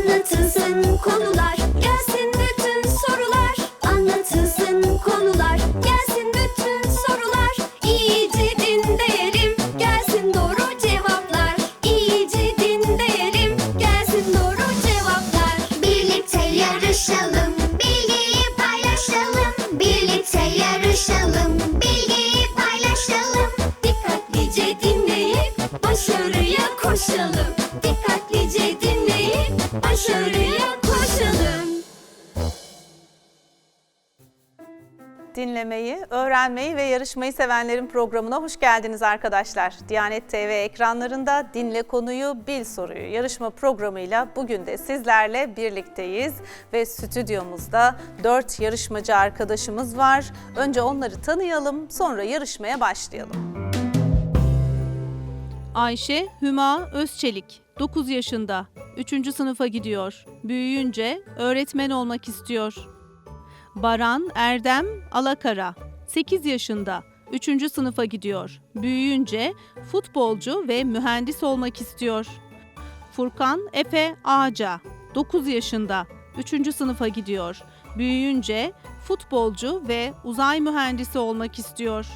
Anlatılsın konular yarışmayı sevenlerin programına hoş geldiniz arkadaşlar. Diyanet TV ekranlarında Dinle Konuyu, Bil Soruyu yarışma programıyla bugün de sizlerle birlikteyiz ve stüdyomuzda 4 yarışmacı arkadaşımız var. Önce onları tanıyalım, sonra yarışmaya başlayalım. Ayşe Hüma Özçelik 9 yaşında 3. sınıfa gidiyor. Büyüyünce öğretmen olmak istiyor. Baran Erdem Alakara 8 yaşında 3. sınıfa gidiyor. Büyüyünce futbolcu ve mühendis olmak istiyor. Furkan Efe Ağaca 9 yaşında 3. sınıfa gidiyor. Büyüyünce futbolcu ve uzay mühendisi olmak istiyor.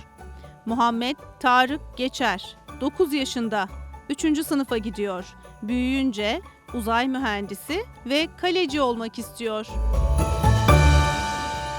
Muhammed Tarık Geçer 9 yaşında 3. sınıfa gidiyor. Büyüyünce uzay mühendisi ve kaleci olmak istiyor.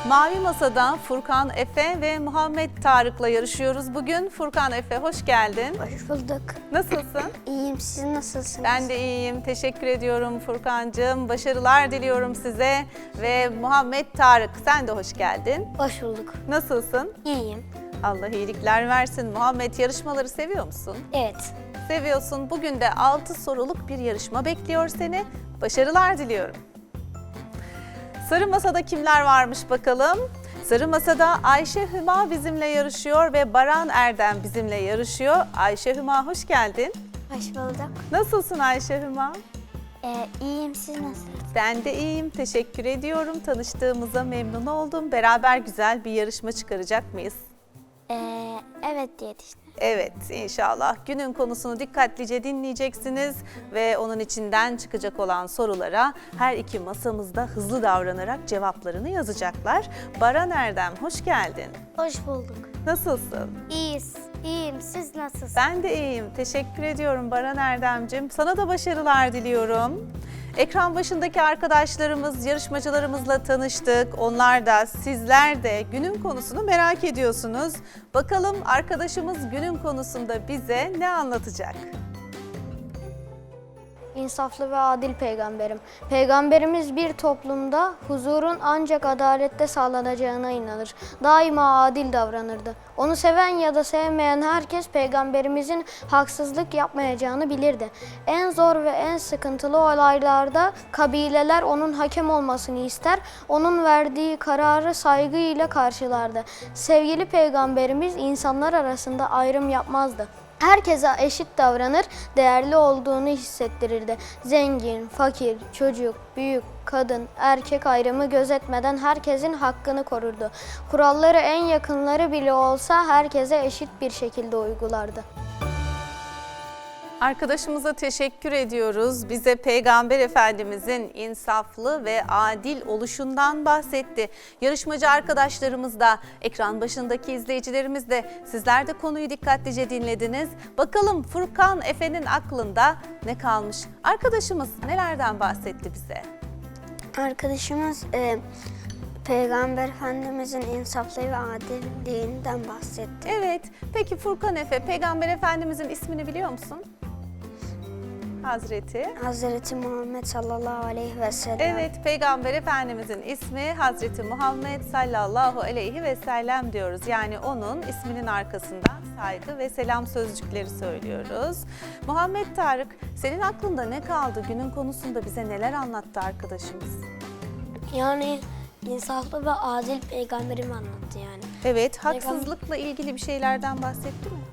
Mavi Masa'dan Furkan Efe ve Muhammed Tarık'la yarışıyoruz. Bugün Furkan Efe hoş geldin. Hoş bulduk. Nasılsın? İyiyim. Siz nasılsınız? Ben de iyiyim. Teşekkür ediyorum Furkancığım. Başarılar diliyorum size. Ve Muhammed Tarık sen de hoş geldin. Hoş bulduk. Nasılsın? İyiyim. Allah iyilikler versin. Muhammed yarışmaları seviyor musun? Evet. Seviyorsun. Bugün de 6 soruluk bir yarışma bekliyor seni. Başarılar diliyorum. Sarı Masa'da kimler varmış bakalım? Sarı Masa'da Ayşe Hüma bizimle yarışıyor ve Baran Erdem bizimle yarışıyor. Ayşe Hüma hoş geldin. Hoş bulduk. Nasılsın Ayşe Hüma? Ee, iyiyim. Siz nasılsınız? Ben de iyiyim. Teşekkür ediyorum. Tanıştığımıza memnun oldum. Beraber güzel bir yarışma çıkaracak mıyız? Ee, evet diye düşünüyorum. Evet inşallah günün konusunu dikkatlice dinleyeceksiniz ve onun içinden çıkacak olan sorulara her iki masamızda hızlı davranarak cevaplarını yazacaklar. Baran Erdem hoş geldin. Hoş bulduk. Nasılsın? İyiyiz. İyiyim. Siz nasılsınız? Ben de iyiyim. Teşekkür ediyorum Baran Erdemcim. Sana da başarılar diliyorum. Ekran başındaki arkadaşlarımız, yarışmacılarımızla tanıştık. Onlar da sizler de günün konusunu merak ediyorsunuz. Bakalım arkadaşımız günün konusunda bize ne anlatacak? İnsaflı ve adil peygamberim. Peygamberimiz bir toplumda huzurun ancak adalette sağlanacağına inanır. Daima adil davranırdı. Onu seven ya da sevmeyen herkes peygamberimizin haksızlık yapmayacağını bilirdi. En zor ve en sıkıntılı olaylarda kabileler onun hakem olmasını ister, onun verdiği kararı saygıyla karşılardı. Sevgili peygamberimiz insanlar arasında ayrım yapmazdı. Herkese eşit davranır, değerli olduğunu hissettirirdi. Zengin, fakir, çocuk, büyük, kadın, erkek ayrımı gözetmeden herkesin hakkını korurdu. Kuralları en yakınları bile olsa herkese eşit bir şekilde uygulardı. Arkadaşımıza teşekkür ediyoruz. Bize Peygamber Efendimizin insaflı ve adil oluşundan bahsetti. Yarışmacı arkadaşlarımız da, ekran başındaki izleyicilerimiz de sizler de konuyu dikkatlice dinlediniz. Bakalım Furkan Efe'nin aklında ne kalmış? Arkadaşımız nelerden bahsetti bize? Arkadaşımız e, Peygamber Efendimizin insaflı ve adilliğinden bahsetti. Evet, peki Furkan Efe, Peygamber Efendimizin ismini biliyor musun? Hazreti. Hazreti Muhammed sallallahu aleyhi ve sellem. Evet, Peygamber Efendimizin ismi Hazreti Muhammed sallallahu aleyhi ve sellem diyoruz. Yani onun isminin arkasından saygı ve selam sözcükleri söylüyoruz. Muhammed Tarık, senin aklında ne kaldı? Günün konusunda bize neler anlattı arkadaşımız? Yani insaflı ve adil peygamberimi anlattı yani. Evet, haksızlıkla ilgili bir şeylerden bahsetti mi?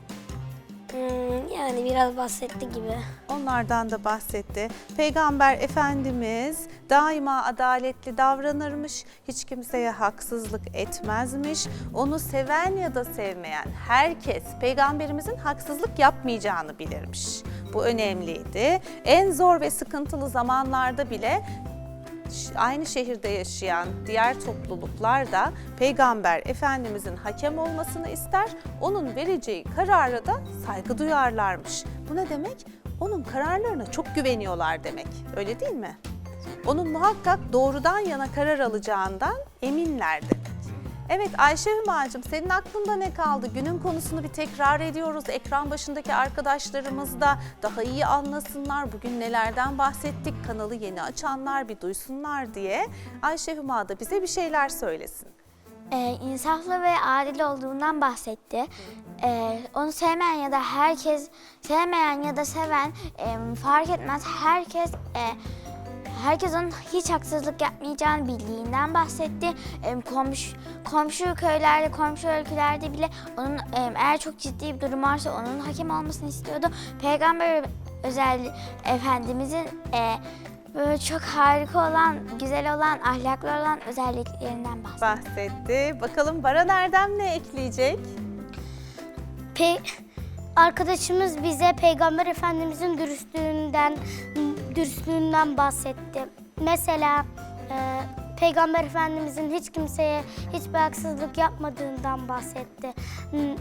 Hmm, yani biraz bahsetti gibi. Onlardan da bahsetti. Peygamber Efendimiz daima adaletli davranırmış, hiç kimseye haksızlık etmezmiş. Onu seven ya da sevmeyen herkes peygamberimizin haksızlık yapmayacağını bilirmiş. Bu önemliydi. En zor ve sıkıntılı zamanlarda bile aynı şehirde yaşayan diğer topluluklar da Peygamber Efendimizin hakem olmasını ister, onun vereceği karara da saygı duyarlarmış. Bu ne demek? Onun kararlarına çok güveniyorlar demek. Öyle değil mi? Onun muhakkak doğrudan yana karar alacağından eminler demek. Evet Ayşe Hümacığım senin aklında ne kaldı? Günün konusunu bir tekrar ediyoruz. Ekran başındaki arkadaşlarımız da daha iyi anlasınlar. Bugün nelerden bahsettik? Kanalı yeni açanlar bir duysunlar diye. Ayşe Hüma da bize bir şeyler söylesin. e, insaflı ve adil olduğundan bahsetti. E, onu sevmeyen ya da herkes sevmeyen ya da seven e, fark etmez. Herkes e, herkes onun hiç haksızlık yapmayacağını bildiğinden bahsetti. Komşu, komşu köylerde, komşu ülkelerde bile onun eğer çok ciddi bir durum varsa onun hakem olmasını istiyordu. Peygamber özel Efendimizin e, böyle çok harika olan, güzel olan, ahlaklı olan özelliklerinden bahsetti. Bahsetti. Bakalım Baran Erdem ne ekleyecek? Pe arkadaşımız bize Peygamber Efendimizin dürüstlüğünden dürüstlüğünden bahsetti. Mesela e, Peygamber Efendimizin hiç kimseye hiçbir haksızlık yapmadığından bahsetti. N-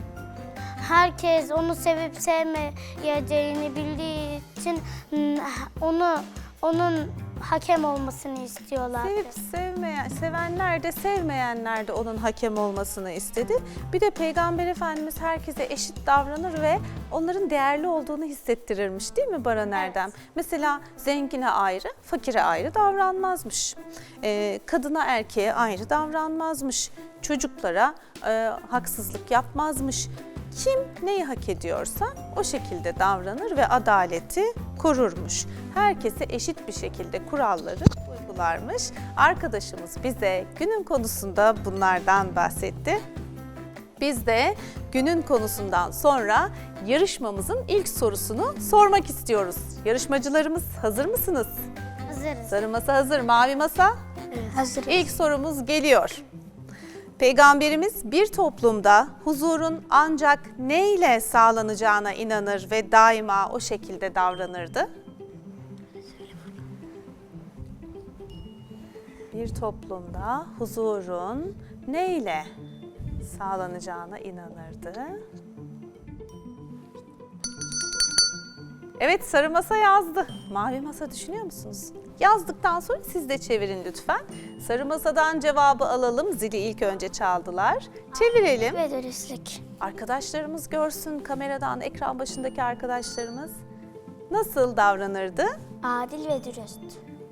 Herkes onu sevip sevmeyeceğini bildiği için n- onu onun hakem olmasını istiyorlar. Sevip sevmeyen, sevenler de sevmeyenler de onun hakem olmasını istedi. Bir de Peygamber Efendimiz herkese eşit davranır ve onların değerli olduğunu hissettirirmiş değil mi Baran Erdem? Mesela zengine ayrı, fakire ayrı davranmazmış. Ee, kadına erkeğe ayrı davranmazmış. Çocuklara e, haksızlık yapmazmış. Kim neyi hak ediyorsa o şekilde davranır ve adaleti korurmuş. Herkese eşit bir şekilde kuralları uygularmış. Arkadaşımız bize günün konusunda bunlardan bahsetti. Biz de günün konusundan sonra yarışmamızın ilk sorusunu sormak istiyoruz. Yarışmacılarımız hazır mısınız? Hazırız. Sarı masa hazır, mavi masa? Hazır. İlk sorumuz geliyor. Peygamberimiz bir toplumda huzurun ancak ne ile sağlanacağına inanır ve daima o şekilde davranırdı? Bir toplumda huzurun ne ile sağlanacağına inanırdı? Evet sarı masa yazdı. Mavi masa düşünüyor musunuz? Yazdıktan sonra siz de çevirin lütfen. Sarı masadan cevabı alalım. Zili ilk önce çaldılar. Çevirelim. Ve dürüstlük. Arkadaşlarımız görsün kameradan, ekran başındaki arkadaşlarımız. Nasıl davranırdı? Adil ve dürüst.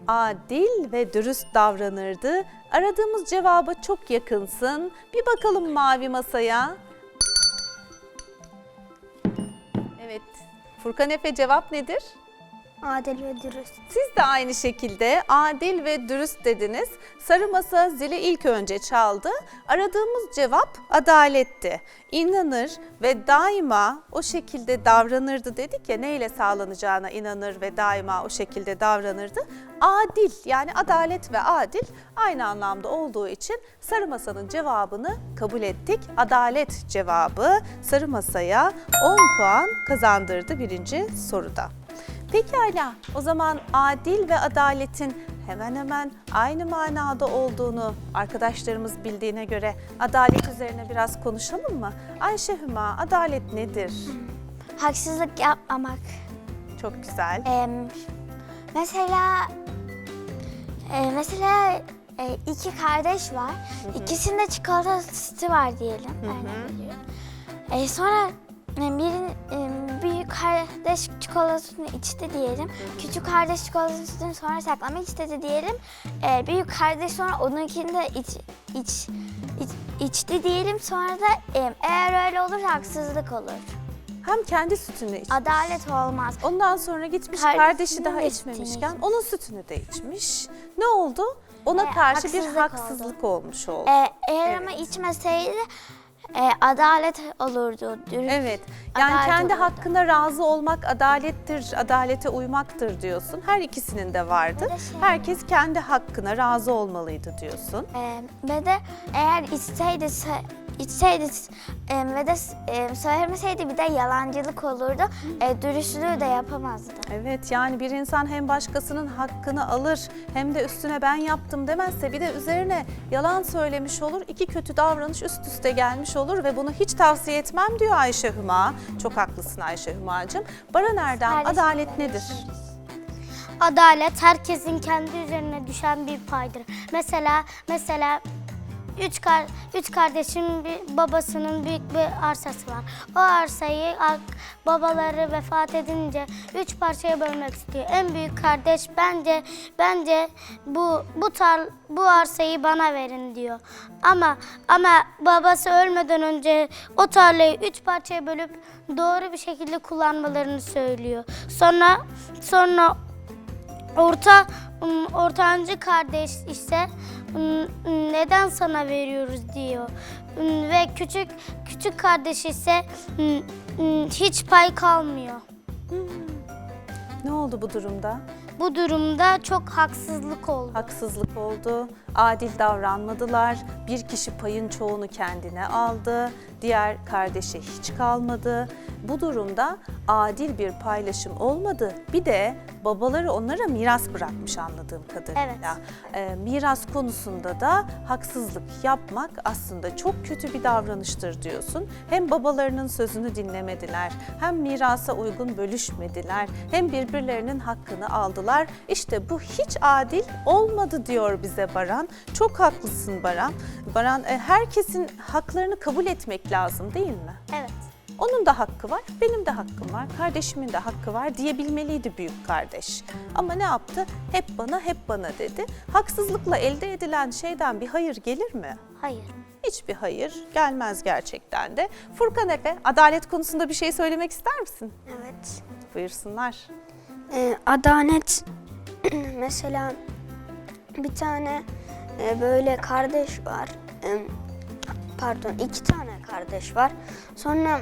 Adil ve dürüst davranırdı. Aradığımız cevaba çok yakınsın. Bir bakalım mavi masaya. Evet. Furkan Efe cevap nedir? Adil ve dürüst. Siz de aynı şekilde adil ve dürüst dediniz. Sarı masa zili ilk önce çaldı. Aradığımız cevap adaletti. İnanır ve daima o şekilde davranırdı dedik ya neyle sağlanacağına inanır ve daima o şekilde davranırdı. Adil yani adalet ve adil aynı anlamda olduğu için sarı masanın cevabını kabul ettik. Adalet cevabı sarı masaya 10 puan kazandırdı birinci soruda. Pekala o zaman adil ve adaletin hemen hemen aynı manada olduğunu arkadaşlarımız bildiğine göre adalet üzerine biraz konuşalım mı? Ayşe Hüma adalet nedir? Haksızlık yapmamak. Çok güzel. Ee, mesela e, mesela e, iki kardeş var. İkisinde çikolata sütü var diyelim. Örnek veriyorum. E, sonra e, e, büyük kardeş çikolatasını içti diyelim. Küçük kardeş çikolatasını sonra saklamak istedi diyelim. E, büyük kardeş sonra onunkini de iç, iç, iç, içti diyelim. Sonra da e, eğer öyle olursa haksızlık olur. Hem kendi sütünü iç. Adalet olmaz. Ondan sonra gitmiş Kardeşinin kardeşi daha içmemişken sütünü onun sütünü de içmiş. Ne oldu? Ona E, karşı bir haksızlık oldu. haksızlık olmuş oldu. Ee, eğer Evet. ama içmeseydi e, adalet olurdu. dürüst- Evet. Yani Adalet kendi olurdu. hakkına razı olmak adalettir, adalete uymaktır diyorsun. Her ikisinin de vardı. De şey- Herkes kendi hakkına razı olmalıydı diyorsun. E, ve de eğer içseydi se- içseydi e, ve de e, söylemeseydi bir de yalancılık olurdu. E, dürüstlüğü de yapamazdı. Evet yani bir insan hem başkasının hakkını alır hem de üstüne ben yaptım demezse bir de üzerine yalan söylemiş olur. iki kötü davranış üst üste gelmiş olur ve bunu hiç tavsiye etmem diyor Ayşe Hüma. Çok haklısın Ayşe Hüma'cığım. Baran Erdem Kardeşim adalet nedir? Adalet herkesin kendi üzerine düşen bir paydır. Mesela mesela üç, kar, üç kardeşin bir babasının büyük bir arsası var. O arsayı babaları vefat edince üç parçaya bölmek istiyor. En büyük kardeş bence bence bu bu tar bu arsayı bana verin diyor. Ama ama babası ölmeden önce o tarlayı üç parçaya bölüp doğru bir şekilde kullanmalarını söylüyor. Sonra sonra Orta ortancı kardeş ise neden sana veriyoruz diyor. Ve küçük küçük kardeş ise hiç pay kalmıyor. Ne oldu bu durumda? Bu durumda çok haksızlık oldu. Haksızlık oldu, adil davranmadılar. Bir kişi payın çoğunu kendine aldı, diğer kardeşe hiç kalmadı. Bu durumda adil bir paylaşım olmadı. Bir de babaları onlara miras bırakmış anladığım kadarıyla. Ee, miras konusunda da haksızlık yapmak aslında çok kötü bir davranıştır diyorsun. Hem babalarının sözünü dinlemediler, hem mirasa uygun bölüşmediler, hem birbirlerinin hakkını aldılar. İşte bu hiç adil olmadı diyor bize Baran. Çok haklısın Baran. Baran e, herkesin haklarını kabul etmek lazım değil mi? Evet. Onun da hakkı var, benim de hakkım var, kardeşimin de hakkı var diyebilmeliydi büyük kardeş. Ama ne yaptı? Hep bana, hep bana dedi. Haksızlıkla elde edilen şeyden bir hayır gelir mi? Hayır. Hiçbir hayır gelmez gerçekten de. Furkan Efe, adalet konusunda bir şey söylemek ister misin? Evet. Buyursunlar. Ee, adalet mesela bir tane e, böyle kardeş var. Em, pardon iki tane kardeş var. Sonra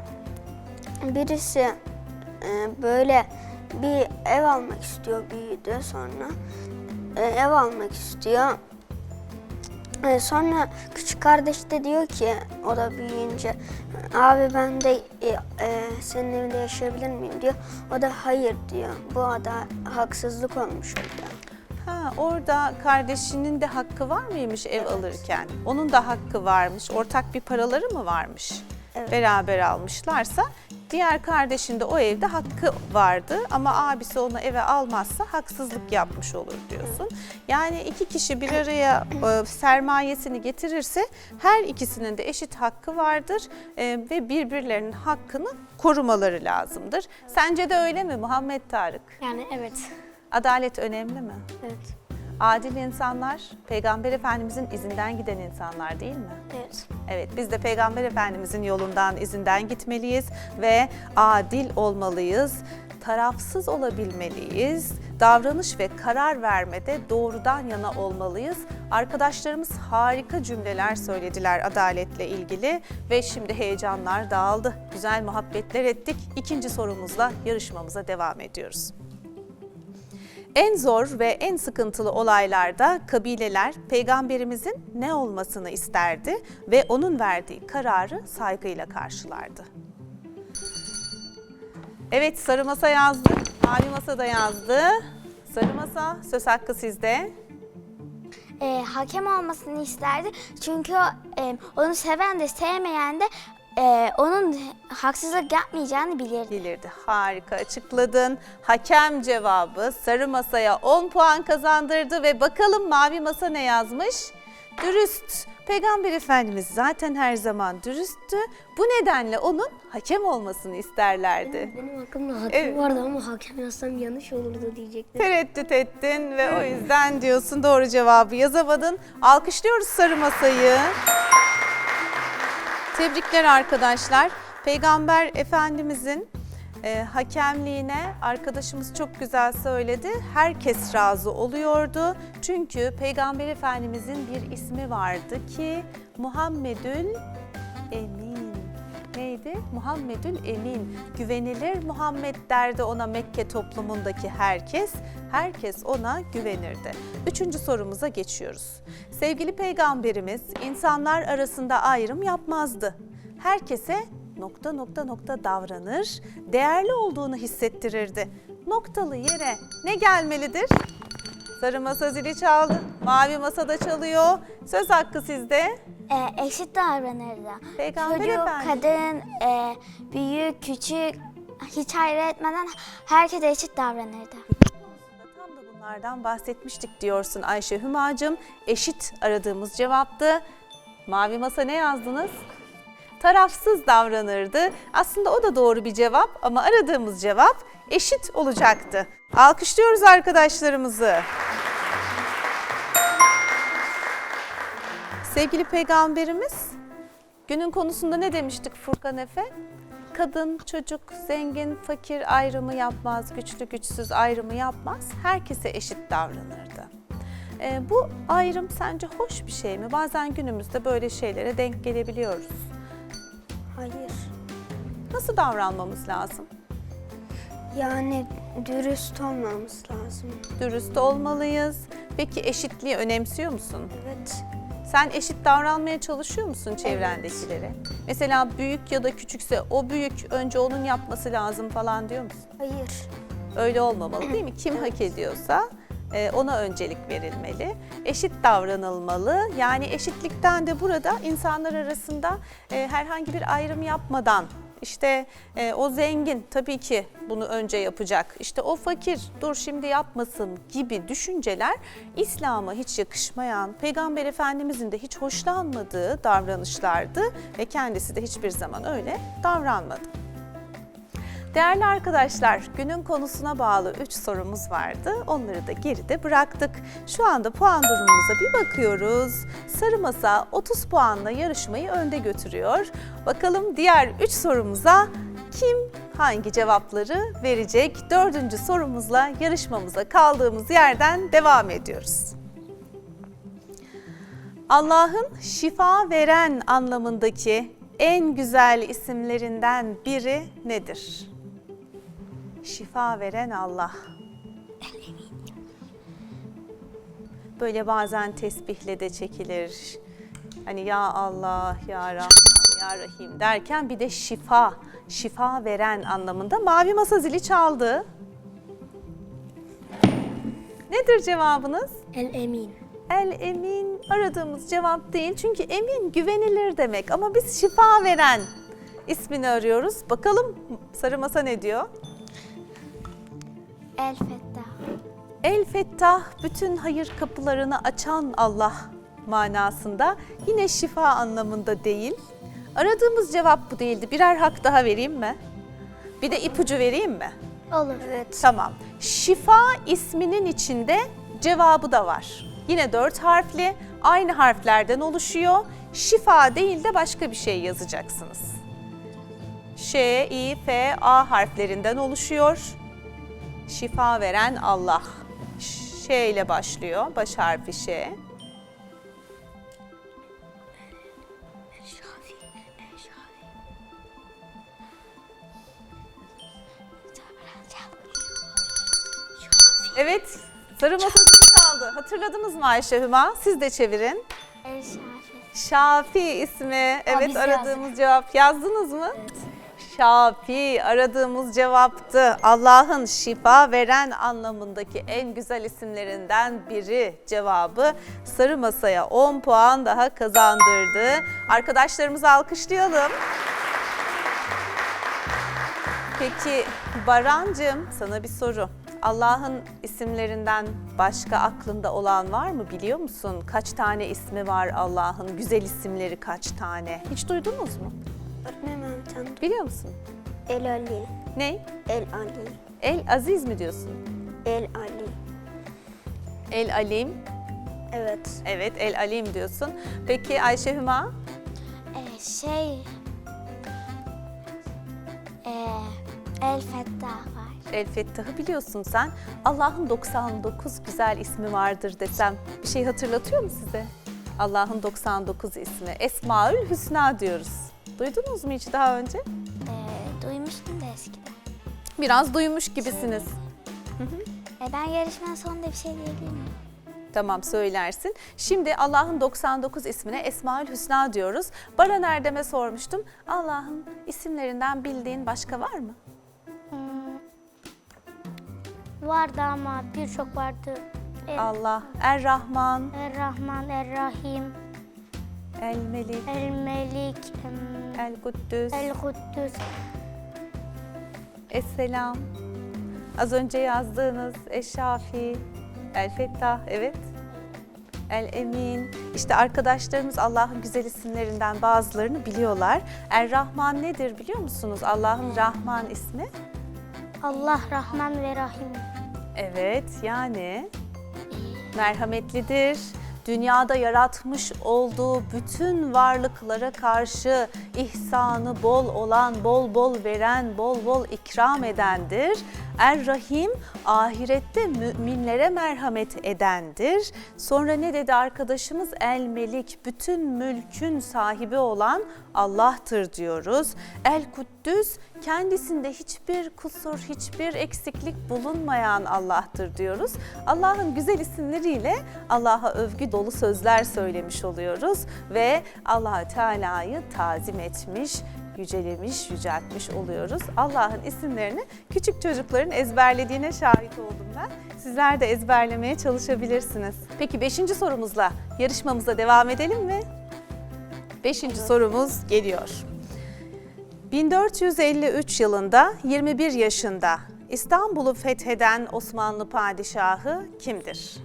birisi e, böyle bir ev almak istiyor büyüdü sonra. E, ev almak istiyor. E, sonra küçük kardeş de diyor ki o da büyüyünce abi ben de e, e, senin evinde yaşayabilir miyim diyor. O da hayır diyor. Bu da haksızlık olmuş oluyor. Ha, orada kardeşinin de hakkı var mıymış ev alırken? Onun da hakkı varmış. Ortak bir paraları mı varmış? Evet. Beraber almışlarsa diğer kardeşin de o evde hakkı vardı ama abisi onu eve almazsa haksızlık yapmış olur diyorsun. Yani iki kişi bir araya e, sermayesini getirirse her ikisinin de eşit hakkı vardır e, ve birbirlerinin hakkını korumaları lazımdır. Sence de öyle mi Muhammed Tarık? Yani evet. Adalet önemli mi? Evet. Adil insanlar, Peygamber Efendimizin izinden giden insanlar değil mi? Evet. Evet, biz de Peygamber Efendimizin yolundan, izinden gitmeliyiz ve adil olmalıyız. Tarafsız olabilmeliyiz. Davranış ve karar vermede doğrudan yana olmalıyız. Arkadaşlarımız harika cümleler söylediler adaletle ilgili ve şimdi heyecanlar dağıldı. Güzel muhabbetler ettik. İkinci sorumuzla yarışmamıza devam ediyoruz. En zor ve en sıkıntılı olaylarda kabileler peygamberimizin ne olmasını isterdi ve onun verdiği kararı saygıyla karşılardı. Evet sarı masa yazdı, mavi masa da yazdı. Sarı masa söz hakkı sizde. e, hakem olmasını isterdi. Çünkü e, onu seven de sevmeyen de e, onun haksızlık yapmayacağını bilirdi. Bilirdi. Harika açıkladın. Hakem cevabı sarı masaya 10 puan kazandırdı ve bakalım mavi masa ne yazmış? Dürüst. Peygamber Efendimiz zaten her zaman dürüsttü. Bu nedenle onun hakem olmasını isterlerdi. Benim hakkımda hakem Evet. vardı ama hakem yazsam yanlış olurdu diyecektim. Tereddüt ettin ve o yüzden diyorsun doğru cevabı yazamadın. Alkışlıyoruz sarı masayı. Tebrikler arkadaşlar. Peygamber Efendimizin e, hakemliğine arkadaşımız çok güzel söyledi. Herkes razı oluyordu. Çünkü Peygamber Efendimizin bir ismi vardı ki Muhammedül Emin. Neydi? Muhammedül Emin. Güvenilir Muhammed derdi ona Mekke toplumundaki herkes. Herkes ona güvenirdi. Üçüncü sorumuza geçiyoruz. Sevgili peygamberimiz insanlar arasında ayrım yapmazdı. Herkese nokta nokta nokta davranır, değerli olduğunu hissettirirdi. Noktalı yere ne gelmelidir? Sarı masa zili çaldı, mavi masada çalıyor. Söz hakkı sizde. E, eşit davranırdı. Peygamber Çocuk, Efendimiz. kadın, e, büyük, küçük hiç ayrı etmeden herkese eşit davranırdı. Tam da bunlardan bahsetmiştik diyorsun Ayşe Hümacım. Eşit aradığımız cevaptı. Mavi masa ne yazdınız? Tarafsız davranırdı. Aslında o da doğru bir cevap ama aradığımız cevap eşit olacaktı. Alkışlıyoruz arkadaşlarımızı. Sevgili peygamberimiz günün konusunda ne demiştik Furkan Efe? Kadın, çocuk, zengin, fakir ayrımı yapmaz, güçlü, güçsüz ayrımı yapmaz. Herkese eşit davranırdı. Ee, bu ayrım sence hoş bir şey mi? Bazen günümüzde böyle şeylere denk gelebiliyoruz. Hayır. Nasıl davranmamız lazım? Yani dürüst olmamız lazım. Dürüst olmalıyız. Peki eşitliği önemsiyor musun? Evet. Sen eşit davranmaya çalışıyor musun çevrendekilere? Mesela büyük ya da küçükse o büyük önce onun yapması lazım falan diyor musun? Hayır. Öyle olmamalı değil mi? Kim hak ediyorsa e, ona öncelik verilmeli. Eşit davranılmalı. Yani eşitlikten de burada insanlar arasında e, herhangi bir ayrım yapmadan işte e, o zengin tabii ki bunu önce yapacak. İşte o fakir dur şimdi yapmasın gibi düşünceler İslam'a hiç yakışmayan, Peygamber Efendimizin de hiç hoşlanmadığı davranışlardı ve kendisi de hiçbir zaman öyle davranmadı. Değerli arkadaşlar, günün konusuna bağlı 3 sorumuz vardı. Onları da geride bıraktık. Şu anda puan durumumuza bir bakıyoruz. Sarı Masa 30 puanla yarışmayı önde götürüyor. Bakalım diğer 3 sorumuza kim hangi cevapları verecek? Dördüncü sorumuzla yarışmamıza kaldığımız yerden devam ediyoruz. Allah'ın şifa veren anlamındaki en güzel isimlerinden biri nedir? Şifa veren Allah. Böyle bazen tesbihle de çekilir. Hani ya Allah, ya Rahman, ya Rahim derken bir de şifa, şifa veren anlamında mavi masa zili çaldı. Nedir cevabınız? El emin. El emin aradığımız cevap değil. Çünkü emin güvenilir demek ama biz şifa veren ismini arıyoruz. Bakalım sarı masa ne diyor? El Fettah. El Fettah bütün hayır kapılarını açan Allah manasında. Yine şifa anlamında değil. Aradığımız cevap bu değildi. Birer hak daha vereyim mi? Bir de ipucu vereyim mi? Olur. Evet. Tamam. Şifa isminin içinde cevabı da var. Yine dört harfli, aynı harflerden oluşuyor. Şifa değil de başka bir şey yazacaksınız. Ş, İ, F, A harflerinden oluşuyor. Şifa veren Allah. Ş ile başlıyor, baş harfi Ş. Evet, sarı masa zili çaldı. Hatırladınız mı Ayşe Hüma? Siz de çevirin. Şafi. Şafi ismi. Evet aradığımız cevap. Yazdınız mı? Şafi aradığımız cevaptı. Allah'ın şifa veren anlamındaki en güzel isimlerinden biri cevabı. Sarı masaya 10 puan daha kazandırdı. Arkadaşlarımızı alkışlayalım. Peki Barancığım sana bir soru. Allah'ın isimlerinden başka aklında olan var mı biliyor musun? Kaç tane ismi var Allah'ın? Güzel isimleri kaç tane? Hiç duydunuz mu? Tane. Biliyor musun? El Ali. Ne? El Ali. El Aziz mi diyorsun? El Ali. El Alim. Evet. Evet El Alim diyorsun. Peki Ayşe Hüma? E, şey... E, El Fettah var. El Fettah'ı biliyorsun sen. Allah'ın 99 güzel ismi vardır desem bir şey hatırlatıyor mu size? Allah'ın 99 ismi. Esmaül Hüsna diyoruz. Duydunuz mu hiç daha önce? Ee, duymuştum da eskiden. Biraz duymuş gibisiniz. E, ben yarışmanın sonunda bir şey diyebilir miyim? Tamam söylersin. Şimdi Allah'ın 99 ismine Esmaül Hüsna diyoruz. Baran Erdem'e sormuştum. Allah'ın isimlerinden bildiğin başka var mı? Vardı ama birçok vardı. Allah, Er-Rahman, Er-Rahman, Er-Rahim, El-Melik, El-Melik, em, El-Kuddüs, El-Kuddüs, Es-Selam. Az önce yazdığınız Eş-Şafi, El-Fettah, evet. El-Emin. İşte arkadaşlarımız Allah'ın güzel isimlerinden bazılarını biliyorlar. Er-Rahman nedir biliyor musunuz? Allah'ın Rahman ismi. Allah Rahman ve Rahim. Evet, yani merhametlidir. Dünyada yaratmış olduğu bütün varlıklara karşı ihsanı bol olan, bol bol veren, bol bol ikram edendir. Er-Rahim ahirette müminlere merhamet edendir. Sonra ne dedi arkadaşımız? El-Melik bütün mülkün sahibi olan Allah'tır diyoruz. El-Kuddüs kendisinde hiçbir kusur, hiçbir eksiklik bulunmayan Allah'tır diyoruz. Allah'ın güzel isimleriyle Allah'a övgü dolu sözler söylemiş oluyoruz ve Allah Teala'yı tazim etmiş, yücelemiş, yüceltmiş oluyoruz. Allah'ın isimlerini küçük çocukların ezberlediğine şahit oldum ben. Sizler de ezberlemeye çalışabilirsiniz. Peki beşinci sorumuzla yarışmamıza devam edelim mi? Beşinci sorumuz geliyor. 1453 yılında 21 yaşında İstanbul'u fetheden Osmanlı padişahı kimdir?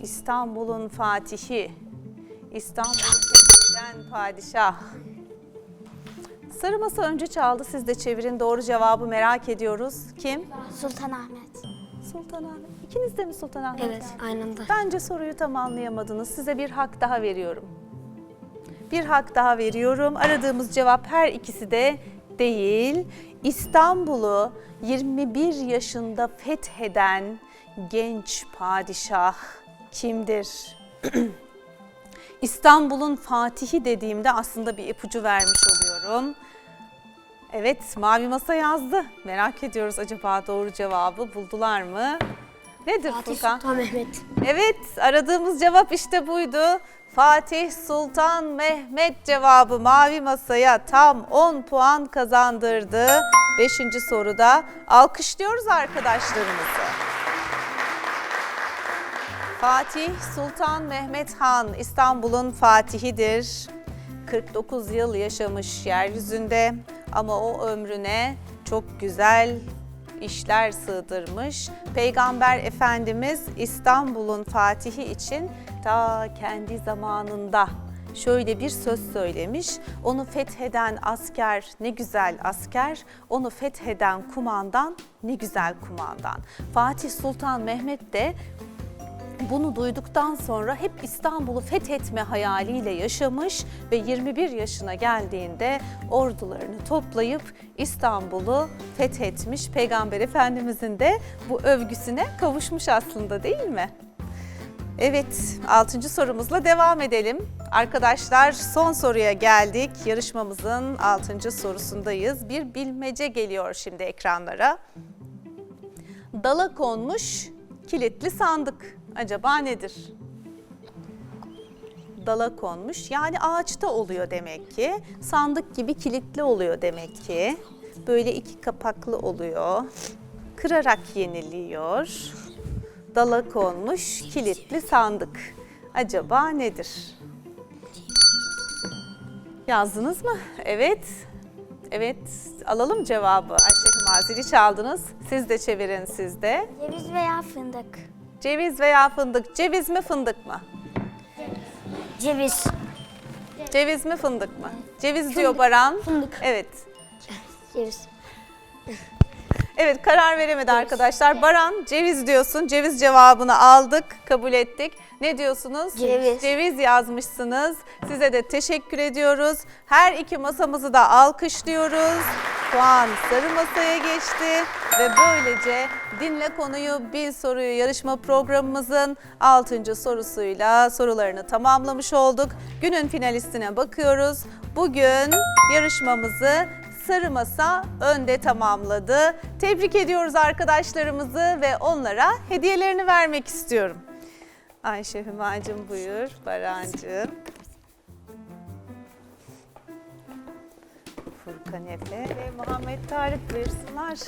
İstanbul'un fatihi, İstanbul'u fetheden padişah. Sarı masa önce çaldı, siz de çevirin. Doğru cevabı merak ediyoruz. Kim? Sultanahmet. Sultanahmet. İkiniz de mi Sultanahmet? Evet, aynı anda. Bence soruyu tam anlayamadınız. Size bir hak daha veriyorum. Bir hak daha veriyorum. Aradığımız cevap her ikisi de değil. İstanbul'u 21 yaşında fetheden genç padişah kimdir? İstanbul'un fatihi dediğimde aslında bir ipucu vermiş oluyorum. Evet, Mavi Masa yazdı. Merak ediyoruz acaba doğru cevabı buldular mı? Nedir Furkan? Sultan Mehmet. Evet, aradığımız cevap işte buydu. Fatih Sultan Mehmet cevabı Mavi Masa'ya tam 10 puan kazandırdı. Beşinci soruda alkışlıyoruz arkadaşlarımızı. Fatih Sultan Mehmet Han İstanbul'un fatihidir. 49 yıl yaşamış yeryüzünde ama o ömrüne çok güzel işler sığdırmış. Peygamber Efendimiz İstanbul'un fatihi için ta kendi zamanında şöyle bir söz söylemiş. Onu fetheden asker ne güzel asker, onu fetheden kumandan ne güzel kumandan. Fatih Sultan Mehmet de bunu duyduktan sonra hep İstanbul'u fethetme hayaliyle yaşamış ve 21 yaşına geldiğinde ordularını toplayıp İstanbul'u fethetmiş. Peygamber Efendimizin de bu övgüsüne kavuşmuş aslında değil mi? Evet, 6. sorumuzla devam edelim. Arkadaşlar son soruya geldik. Yarışmamızın 6. sorusundayız. Bir bilmece geliyor şimdi ekranlara. Dala konmuş kilitli sandık. Acaba nedir? Dala konmuş yani ağaçta oluyor demek ki. Sandık gibi kilitli oluyor demek ki. Böyle iki kapaklı oluyor. Kırarak yeniliyor. Dala konmuş kilitli sandık. Acaba nedir? Yazdınız mı? Evet. Evet. Alalım cevabı. Ayşe Maziri çaldınız. Siz de çevirin siz de. Ceviz veya fındık. Ceviz veya fındık. Ceviz mi fındık mı? Ceviz. Ceviz mi fındık mı? Ceviz diyor Baran. Fındık. Evet. Ceviz. Evet karar veremedi arkadaşlar. Baran ceviz diyorsun. Ceviz cevabını aldık, kabul ettik. Ne diyorsunuz? Ceviz. Ceviz yazmışsınız. Size de teşekkür ediyoruz. Her iki masamızı da alkışlıyoruz. Puan sarı masaya geçti ve böylece Dinle Konuyu Bil Soruyu yarışma programımızın 6. sorusuyla sorularını tamamlamış olduk. Günün finalistine bakıyoruz. Bugün yarışmamızı Sarı Masa önde tamamladı. Tebrik ediyoruz arkadaşlarımızı ve onlara hediyelerini vermek istiyorum. Ayşe Hümacığım buyur, Barancığım. Furkan Efe ve Muhammed Tarık buyursunlar.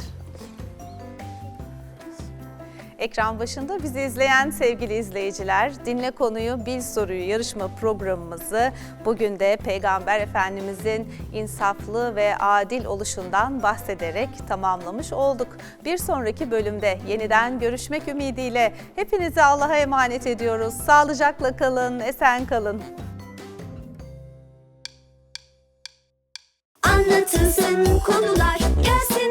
Ekran başında bizi izleyen sevgili izleyiciler, Dinle Konuyu Bil Soruyu yarışma programımızı bugün de Peygamber Efendimizin insaflı ve adil oluşundan bahsederek tamamlamış olduk. Bir sonraki bölümde yeniden görüşmek ümidiyle hepinizi Allah'a emanet ediyoruz. Sağlıcakla kalın, esen kalın. Anlatılsın konular. Gelsin